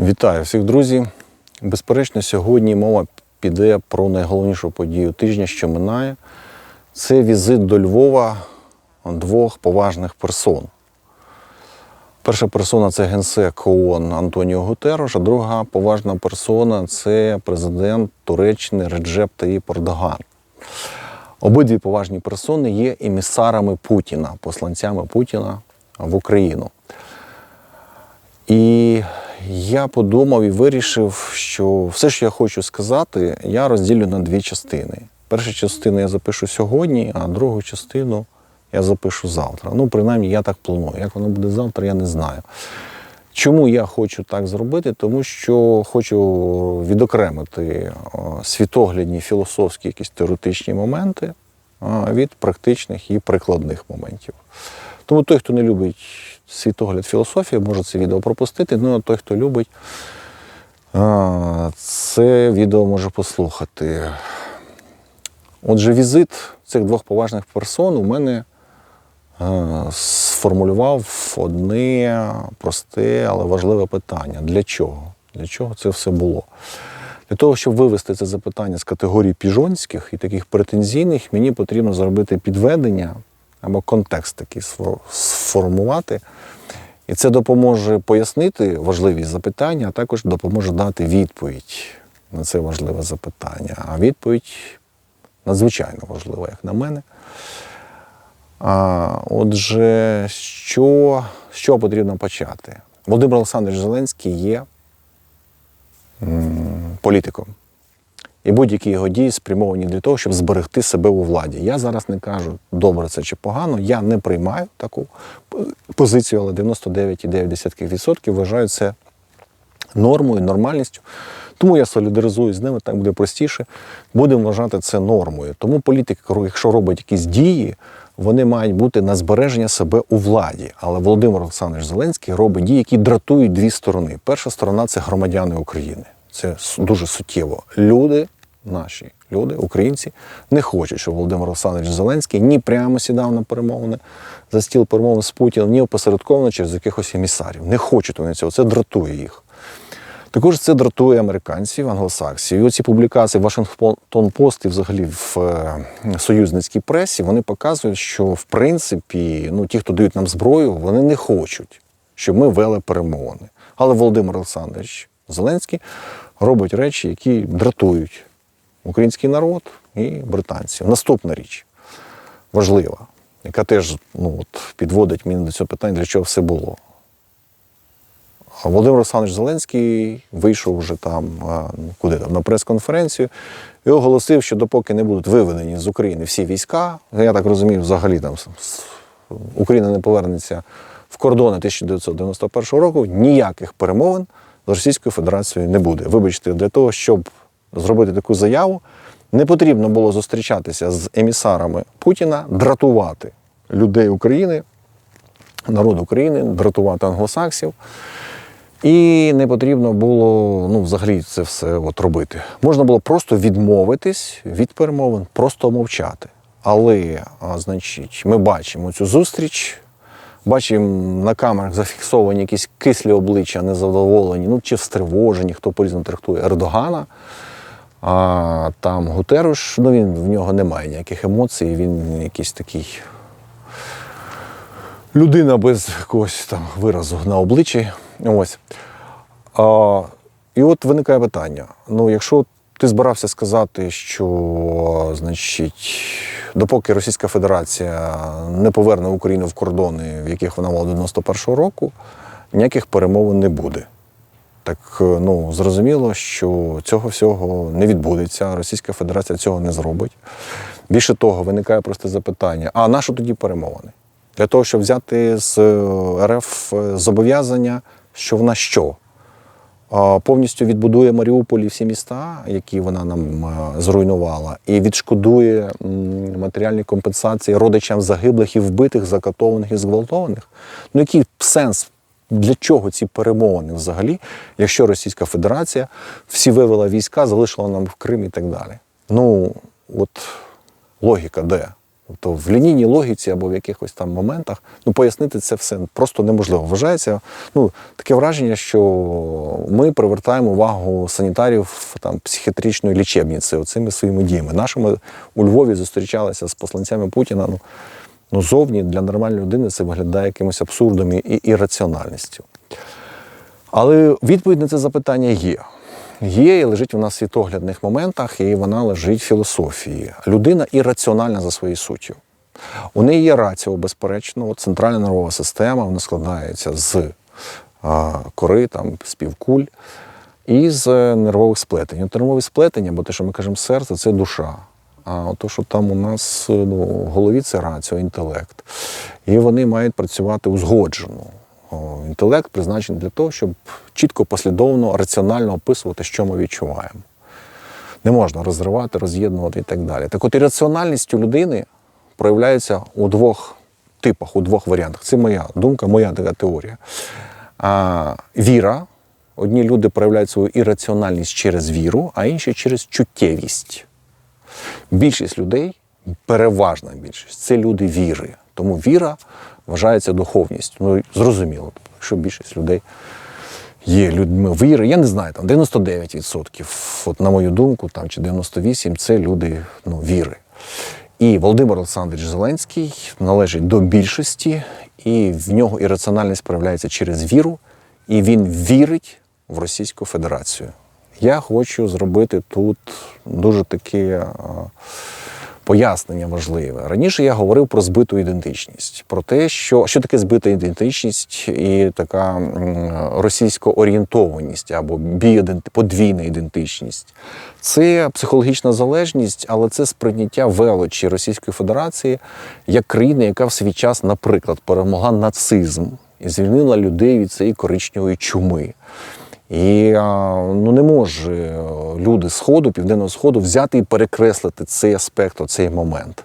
Вітаю всіх друзі. Безперечно, сьогодні мова піде про найголовнішу подію тижня, що минає. Це візит до Львова двох поважних персон. Перша персона це генсек ООН Антоніо Гутерош, а друга поважна персона це президент Туреччини Реджеп Таїп Ердоган. Обидві поважні персони є емісарами Путіна, посланцями Путіна в Україну. І я подумав і вирішив, що все, що я хочу сказати, я розділю на дві частини. Першу частину я запишу сьогодні, а другу частину я запишу завтра. Ну, принаймні, я так планую. Як воно буде завтра, я не знаю. Чому я хочу так зробити? Тому що хочу відокремити світоглядні, філософські якісь теоретичні моменти від практичних і прикладних моментів. Тому той, хто не любить світогляд філософії, може це відео пропустити. Ну а той, хто любить, це відео може послухати. Отже, візит цих двох поважних персон у мене сформулював одне просте, але важливе питання: для чого? Для чого це все було? Для того, щоб вивести це запитання з категорії піжонських і таких претензійних, мені потрібно зробити підведення або контекст такий сформувати. І це допоможе пояснити важливість запитання, а також допоможе дати відповідь на це важливе запитання. А відповідь надзвичайно важлива, як на мене. А, отже, що, чого потрібно почати? Володимир Олександрович Зеленський є м, політиком. І будь-які його дії спрямовані для того, щоб зберегти себе у владі. Я зараз не кажу, добре це чи погано. Я не приймаю таку позицію, але 99,9% вважаю це нормою, нормальністю. Тому я солідаризуюсь з ними, так буде простіше. Будемо вважати це нормою. Тому політик, якщо робить якісь дії, вони мають бути на збереження себе у владі. Але Володимир Олександрович Зеленський робить дії, які дратують дві сторони. Перша сторона це громадяни України. Це дуже суттєво. Люди, наші люди, українці, не хочуть, щоб Володимир Олександрович Зеленський ні прямо сідав на перемовини за стіл перемовин з Путіним, ні опосередковано через якихось емісарів. Не хочуть вони цього. Це дратує їх. Також це дратує американців, англосаксів. І оці публікації Вашингтон Пост і взагалі в е, союзницькій пресі вони показують, що в принципі ну, ті, хто дають нам зброю, вони не хочуть, щоб ми вели перемовини. Але Володимир Олександрович Зеленський робить речі, які дратують український народ і британців. Наступна річ важлива, яка теж ну, от, підводить мене до цього питання, для чого все було. Володимир Олександрович Зеленський вийшов вже там, ну, куди там, на прес-конференцію і оголосив, що допоки не будуть виведені з України всі війська, я так розумію, взагалі там Україна не повернеться в кордони 1991 року, ніяких перемовин з Російською Федерацією не буде. Вибачте, для того, щоб зробити таку заяву, не потрібно було зустрічатися з емісарами Путіна, дратувати людей України, народ України, дратувати англосаксів. І не потрібно було ну, взагалі це все от робити. Можна було просто відмовитись від перемовин, просто мовчати. Але, а, значить, ми бачимо цю зустріч, бачимо на камерах зафіксовані якісь кислі обличчя, незадоволені, ну чи стривожені, хто по-різному трактує Ердогана. А там Гутеруш, ну він в нього немає ніяких емоцій, він якийсь такий людина без якогось там виразу на обличчі. Ось. А, і от виникає питання: ну, якщо ти збирався сказати, що, значить, допоки Російська Федерація не поверне Україну в кордони, в яких вона мала до 91-го року, ніяких перемовин не буде. Так ну зрозуміло, що цього всього не відбудеться. Російська Федерація цього не зробить. Більше того, виникає просто запитання: а на що тоді перемовини? Для того, щоб взяти з е, РФ зобов'язання, що вона що? Повністю відбудує Маріуполь і всі міста, які вона нам е, зруйнувала, і відшкодує матеріальні компенсації родичам загиблих і вбитих, закатованих і зґвалтованих. Ну який сенс для чого ці перемовини взагалі, якщо Російська Федерація всі вивела війська, залишила нам в Крим і так далі? Ну, от логіка де? Тобто в лінійній логіці або в якихось там моментах ну, пояснити це все просто неможливо. Вважається ну, таке враження, що ми привертаємо увагу санітарів там, психіатричної лічебниці оцими своїми діями. Нашими у Львові зустрічалися з посланцями Путіна. Ну, ну, зовні для нормальної людини це виглядає якимось абсурдом і ірраціональністю. Але відповідь на це запитання є. Є і лежить вона в світоглядних моментах, і вона лежить в філософії. Людина ірраціональна за своєю суттю. У неї є раціо, безперечно, центральна нервова система, вона складається з кори, там, з і з нервових сплетень. От нервові сплетення, бо те, що ми кажемо серце, це душа. А то, що там у нас ну, в голові це раціо, інтелект. І вони мають працювати узгоджено. Інтелект призначений для того, щоб чітко, послідовно, раціонально описувати, що ми відчуваємо. Не можна розривати, роз'єднувати і так далі. Так от ірраціональність у людини проявляється у двох типах, у двох варіантах. Це моя думка, моя така теорія. А, віра. Одні люди проявляють свою ірраціональність через віру, а інші через чуттєвість. Більшість людей, переважна більшість, це люди віри. Тому віра вважається духовністю. Ну, зрозуміло, що більшість людей є людьми віри. Я не знаю, там 99%, от на мою думку, там чи 98% це люди ну, віри. І Володимир Олександрович Зеленський належить до більшості, і в нього ірраціональність проявляється через віру, і він вірить в Російську Федерацію. Я хочу зробити тут дуже таке пояснення важливе. Раніше я говорив про збиту ідентичність, про те, що, що таке збита ідентичність і така м, російсько-орієнтованість або подвійна ідентичність. Це психологічна залежність, але це сприйняття величі Російської Федерації як країни, яка в свій час, наприклад, перемогла нацизм і звільнила людей від цієї коричневої чуми. І ну не може е, люди Сходу, Південного Сходу взяти і перекреслити цей аспект, цей момент.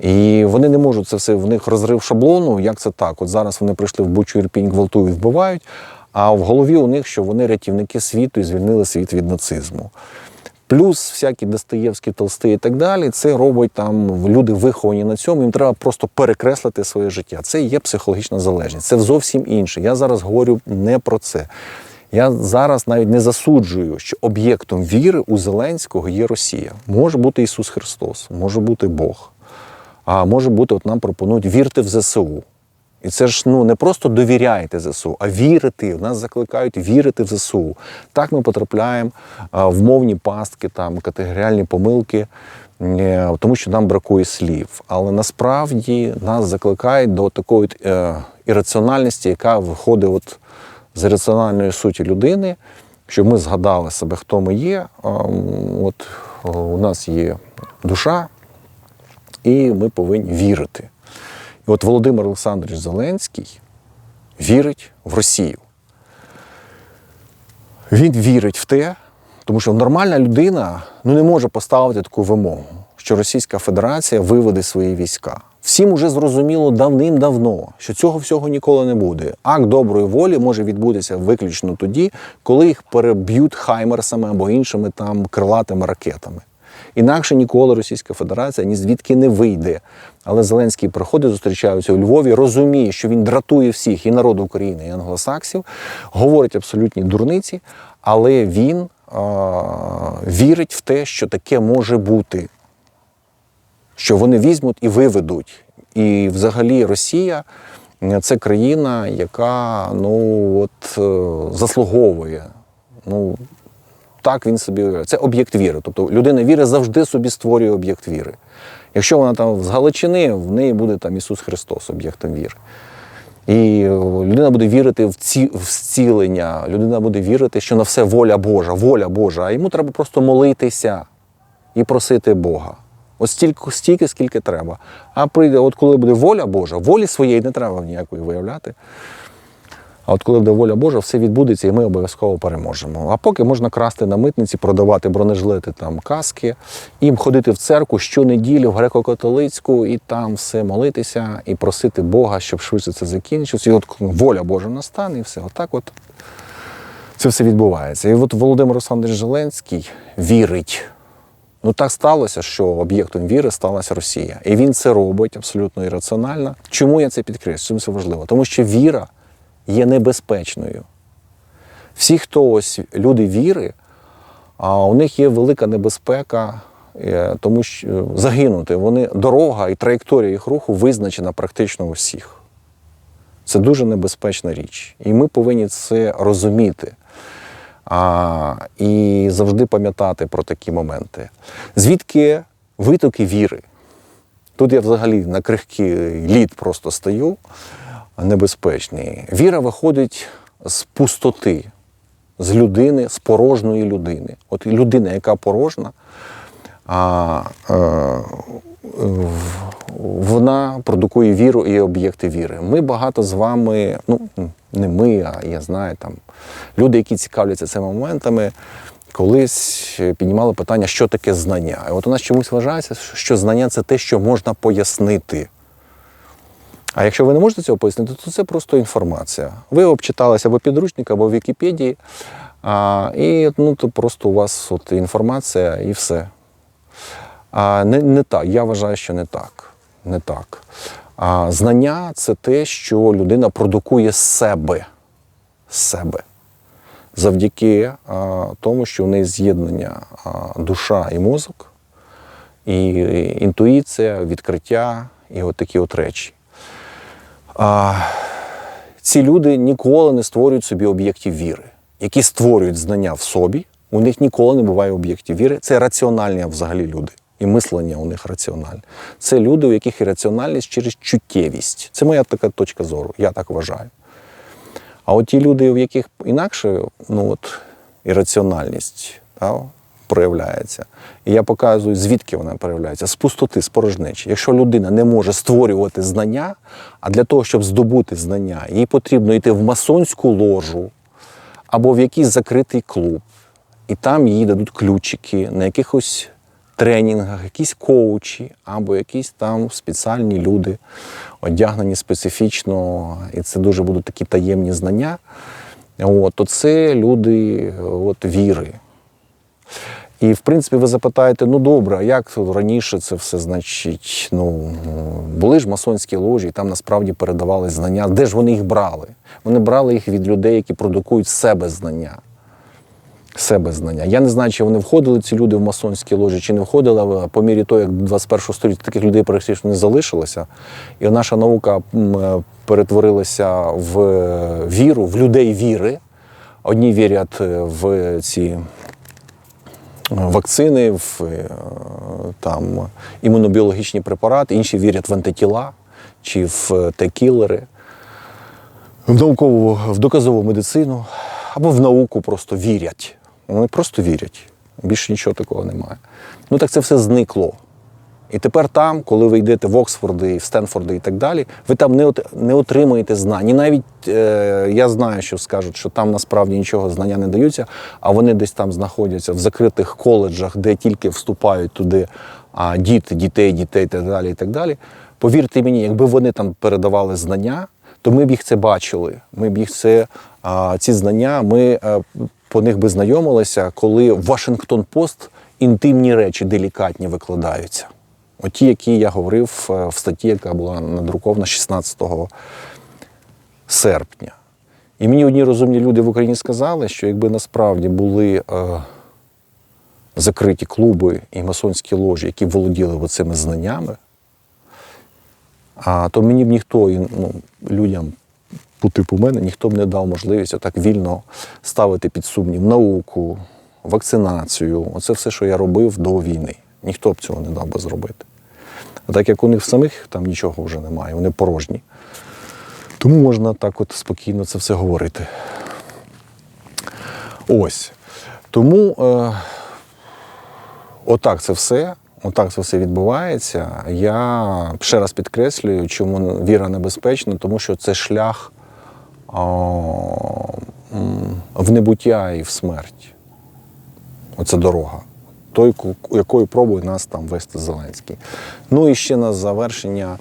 І вони не можуть це все, в них розрив шаблону, як це так. От зараз вони прийшли в Бучу Ірпінь, гвалтують, вбивають, а в голові у них, що вони рятівники світу і звільнили світ від нацизму. Плюс всякі Достоєвські, Толстий і так далі, це робить там люди виховані на цьому, їм треба просто перекреслити своє життя. Це є психологічна залежність. Це зовсім інше. Я зараз говорю не про це. Я зараз навіть не засуджую, що об'єктом віри у Зеленського є Росія. Може бути Ісус Христос, може бути Бог. А може бути, от нам пропонують вірте в ЗСУ. І це ж ну не просто довіряйте ЗСУ, а вірити. Нас закликають вірити в ЗСУ. Так ми потрапляємо в мовні пастки, там категоріальні помилки, е, тому що нам бракує слів. Але насправді нас закликають до такої е, ірраціональності, яка виходить от з раціональної суті людини, щоб ми згадали себе, хто ми є. От у нас є душа, і ми повинні вірити. І от Володимир Олександрович Зеленський вірить в Росію. Він вірить в те, тому що нормальна людина ну, не може поставити таку вимогу, що Російська Федерація виведе свої війська. Всім уже зрозуміло давним-давно, що цього всього ніколи не буде. Акт доброї волі може відбутися виключно тоді, коли їх переб'ють хаймерсами або іншими там крилатими ракетами. Інакше ніколи Російська Федерація ні звідки не вийде. Але Зеленський приходить, зустрічаються у Львові, розуміє, що він дратує всіх і народ України, і англосаксів, говорить абсолютні дурниці, але він вірить в те, що таке може бути, що вони візьмуть і виведуть. І взагалі Росія е, це країна, яка ну, от, е, заслуговує. Ну, так він собі. Це об'єкт віри. Тобто людина віри завжди собі створює об'єкт віри. Якщо вона там з Галичини, в неї буде там Ісус Христос об'єктом віри. І е, людина буде вірити в ці в зцілення, людина буде вірити, що на все воля Божа, воля Божа. А йому треба просто молитися і просити Бога. От стільки, стільки, скільки треба. А прийде, от коли буде воля Божа, волі своєї не треба ніякої виявляти. А от коли буде воля Божа, все відбудеться, і ми обов'язково переможемо. А поки можна красти на митниці, продавати бронежилети, там каски, і ходити в церкву щонеділі в греко-католицьку, і там все молитися і просити Бога, щоб швидше це закінчилося. І от воля Божа настане, і все. Отак от це все відбувається. І от Володимир Олександрович Зеленський вірить Ну так сталося, що об'єктом віри сталася Росія. І він це робить абсолютно ірраціонально. Чому я це підкреслюю? Чому це важливо? Тому що віра є небезпечною. Всі, хто ось люди віри, а у них є велика небезпека, е, тому що е, загинути. Вони дорога і траєкторія їх руху визначена практично у всіх. Це дуже небезпечна річ. І ми повинні це розуміти. А, і завжди пам'ятати про такі моменти. Звідки витоки віри? Тут я взагалі на крихкий лід просто стою, небезпечний. Віра виходить з пустоти, з людини, з порожньої людини. От людина, яка порожна, а, е, в- вона продукує віру і об'єкти віри. Ми багато з вами, ну не ми, а я знаю, там люди, які цікавляться цими моментами, колись піднімали питання, що таке знання. І от у нас чомусь вважається, що знання це те, що можна пояснити. А якщо ви не можете цього пояснити, то це просто інформація. Ви обчиталися або підручник, або в Вікіпедії, а, і ну, то просто у вас от інформація і все. А, не, не так. Я вважаю, що не так. Не так. А, знання це те, що людина продукує себе. Себе. Завдяки а, тому, що в неї з'єднання душа і мозок, і інтуїція, відкриття, і от такі от речі. А, ці люди ніколи не створюють собі об'єктів віри, які створюють знання в собі. У них ніколи не буває об'єктів віри. Це раціональні взагалі люди. І мислення у них раціональне. Це люди, у яких ірраціональність через чуттєвість. Це моя така точка зору, я так вважаю. А от ті люди, у яких інакше ну от, ірраціональність да, проявляється, і я показую, звідки вона проявляється, з пустоти, з порожнечі. Якщо людина не може створювати знання, а для того, щоб здобути знання, їй потрібно йти в масонську ложу або в якийсь закритий клуб, і там їй дадуть ключики на якихось тренінгах, якісь коучі, або якісь там спеціальні люди, одягнені специфічно, і це дуже будуть такі таємні знання. От, то це люди от, віри. І, в принципі, ви запитаєте, ну добре, а як раніше це все значить? Ну, були ж масонські ложі, і там насправді передавали знання. Де ж вони їх брали? Вони брали їх від людей, які продукують себе знання. Себе знання. Я не знаю, чи вони входили ці люди в масонські ложі, чи не входили, але по мірі того, як 21 століття таких людей практично не залишилося. І наша наука е, перетворилася в е, віру, в людей віри. Одні вірять е, в ці вакцини, в там, імунобіологічні препарати, інші вірять в антитіла чи в Т-кілери, в наукову, в доказову медицину або в науку просто вірять. Вони просто вірять. Більше нічого такого немає. Ну так це все зникло. І тепер там, коли ви йдете в Оксфорди, в Стенфорди і так далі, ви там не, не отримаєте знань. І навіть е, я знаю, що скажуть, що там насправді нічого знання не даються, а вони десь там знаходяться в закритих коледжах, де тільки вступають туди а, діти, дітей, дітей і так далі. І так далі. Повірте мені, якби вони там передавали знання, то ми б їх це бачили. Ми б їх це, а, ці знання, ми е, по них би знайомилися, коли в Вашингтон Пост інтимні речі делікатні викладаються. Оті, які я говорив е, в статті, яка була надрукована 16 серпня. І мені одні розумні люди в Україні сказали, що якби насправді були е, закриті клуби і масонські ложі, які володіли цими знаннями, а, то мені б ніхто, ну, людям по типу мене, ніхто б не дав можливість отак вільно ставити під сумнів науку, вакцинацію. Оце все, що я робив до війни. Ніхто б цього не дав би зробити. А так як у них самих там нічого вже немає, вони порожні. Тому можна так от спокійно це все говорити. Ось. Тому е, отак це все. Отак це все відбувається. Я ще раз підкреслюю, чому віра небезпечна, тому що це шлях в небуття і в смерть. Оце дорога. Той, якою пробує нас там вести Зеленський. Ну і ще на завершення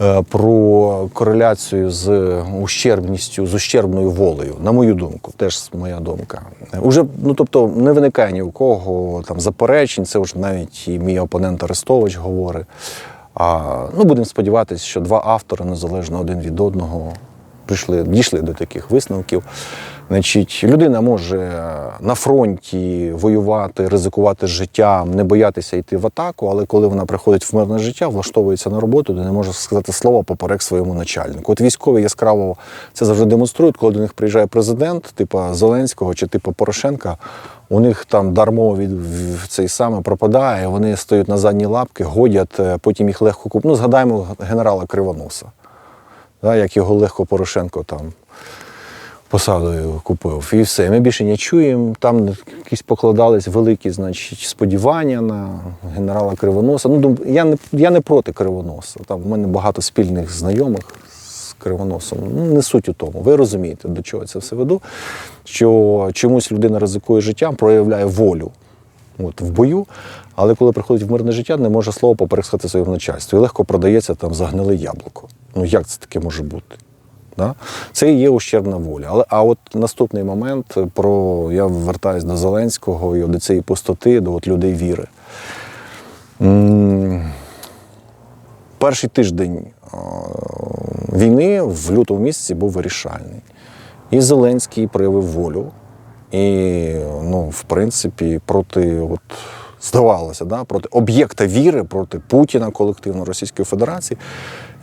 е, про кореляцію з ущербністю, з ущербною волею, на мою думку, теж моя думка. Уже, ну тобто, не виникає ні у кого там заперечень, це вже навіть і мій опонент Арестович говорить. А, ну, будемо сподіватися, що два автори незалежно один від одного прийшли, дійшли до таких висновків. Значить, людина може на фронті воювати, ризикувати життям, не боятися йти в атаку, але коли вона приходить в мирне життя, влаштовується на роботу, де не може сказати слово поперек своєму начальнику. От військові яскраво це завжди демонструють, коли до них приїжджає президент, типу Зеленського чи типу Порошенка. У них там дармо від цей саме пропадає, вони стоять на задні лапки, годять, е, потім їх легко куп. Ну, згадаємо генерала Кривоноса, да, як його легко Порошенко там посадою купив. І все. Ми більше не чуємо. Там якісь покладались великі значить, сподівання на генерала Кривоноса. Ну, я не, я не проти Кривоноса. Там в мене багато спільних знайомих з Кривоносом. Ну, не суть у тому. Ви розумієте, до чого я це все веду. Що чомусь людина ризикує життям, проявляє волю от, в бою, але коли приходить в мирне життя, не може слово поперек сказати своєму начальству. І легко продається там загниле яблуко. Ну як це таке може бути? Да? Це і є ущербна воля. Але а от наступний момент про я вертаюсь до Зеленського і до цієї пустоти, до от людей віри. Перший тиждень війни в лютому місяці був вирішальний. І Зеленський проявив волю. І, ну, в принципі, проти, от, здавалося, да, проти об'єкта віри, проти Путіна колективно Російської Федерації,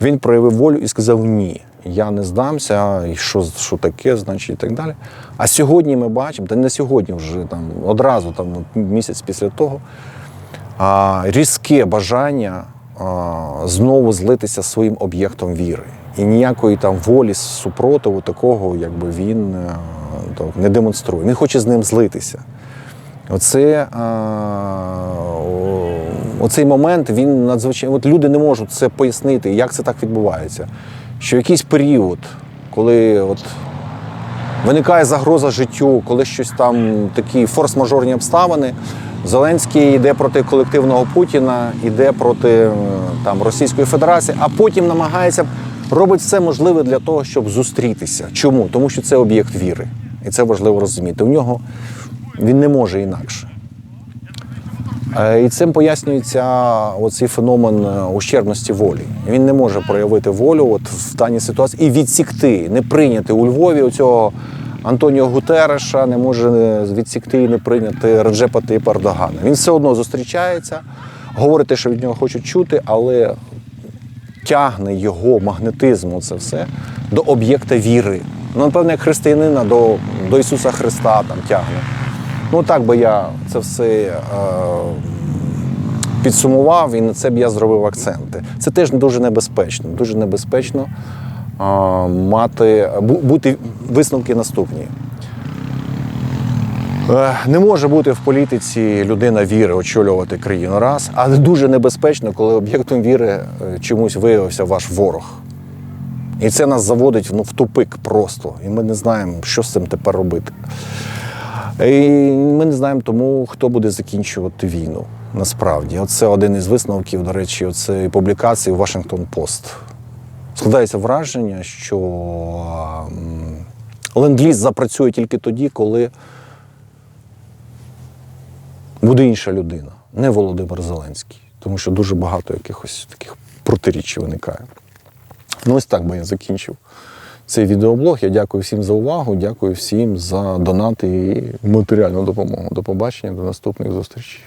він проявив волю і сказав ні. Я не здамся, і що, що таке, значить, і так далі. А сьогодні ми бачимо, та не сьогодні вже там одразу, там місяць після того, а, різке бажання а, знову злитися своїм об'єктом віри. І ніякої там волі супротиву такого, якби він е, так, не демонструє. Він хоче з ним злитися. Оце, а, оцей момент він надзвичайно. От люди не можуть це пояснити, як це так відбувається. Що якийсь період, коли от виникає загроза життю, коли щось там такі форс-мажорні обставини. Зеленський йде проти колективного Путіна, йде проти е, там Російської Федерації, а потім намагається робить все можливе для того, щоб зустрітися. Чому? Тому що це об'єкт віри, і це важливо розуміти. У нього він не може інакше. Е, І цим пояснюється оцей феномен е, ущербності волі. Він не може проявити волю от в даній ситуації і відсікти, не прийняти у Львові оцього Антоніо Гутереша, не може е, відсікти і не прийняти Реджепа Таїпа Ердогана. Він все одно зустрічається, говорить те, що від нього хочуть чути, але тягне його магнетизм, це все до об'єкта віри. Ну, напевно, як християнина до, до Ісуса Христа там тягне. Ну так би я це все е, підсумував і на це б я зробив акценти. Це теж дуже небезпечно. Дуже небезпечно е, мати, бу- бути висновки наступні. Е, Не може бути в політиці людина віри очолювати країну раз, але дуже небезпечно, коли об'єктом віри е, чомусь виявився ваш ворог. І це нас заводить ну, в тупик просто. І ми не знаємо, що з цим тепер робити. І ми не знаємо тому, хто буде закінчувати війну. Насправді, оце один із висновків, до речі, оцеї публікації Washington Post. Складається враження, що ленд-ліз запрацює тільки тоді, коли буде інша людина, не Володимир Зеленський. Тому що дуже багато якихось таких протиріч виникає. Ну, ось так би я закінчив цей відеоблог. Я дякую всім за увагу, дякую всім за донати і матеріальну допомогу. До побачення, до наступних зустрічей.